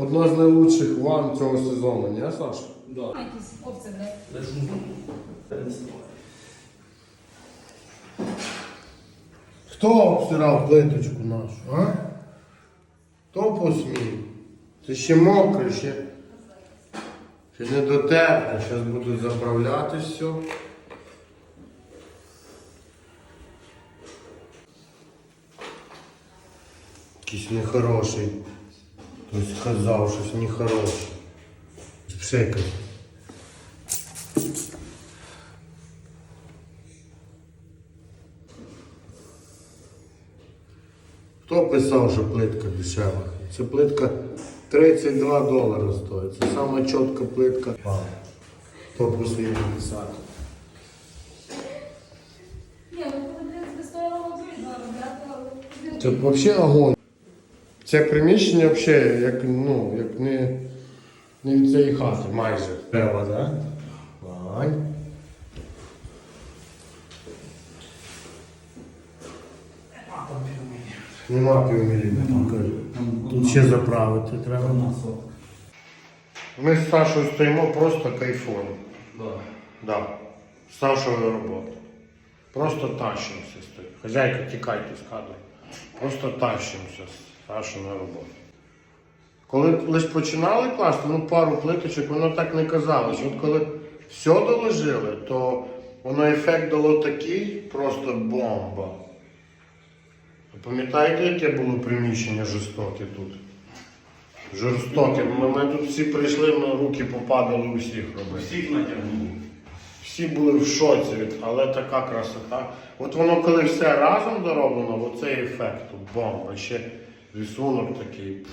одна з найкращих ван цього сезону, ні, Саша? Да. Якісь овці, блядь. Хто обсирав плиточку нашу, а? Хто посмів? Це ще мокре, ще, ще не дотерпне. Зараз буду заправляти все. Якийсь нехороший. Хтось сказав, щось нехороше. Пшикай. Хто писав, що плитка дешева? Це плитка 32 долари стоїть. Це сама чітка плитка. Хто посмів написати? Ну. Це взагалі огонь. Це приміщення взагалі як, ну, як не, не від цієї хати майже. Треба, так? Вань. Нема півміліметра. Тут ще заправити треба. Ми з Сашою стоїмо просто кайфуємо. Да. Да. Сашою роботи. Просто тащимося стоїть. Хазяйка, тікайте з кадру. Просто тащимося Сашою на роботу. Коли лише починали класти, ну пару плиточок, воно так не казалось. От коли все доложили, то воно ефект дало такий, просто бомба. Пам'ятаєте, яке було приміщення жорстоке тут? Жорстоке. Ми, ми тут всі прийшли, ми руки попадали у всіх робити. Всіх натягнув. Всі були в шоці, від- але така красота. От воно, коли все разом дороблено, оцей ефект, бомба, ще рисунок такий.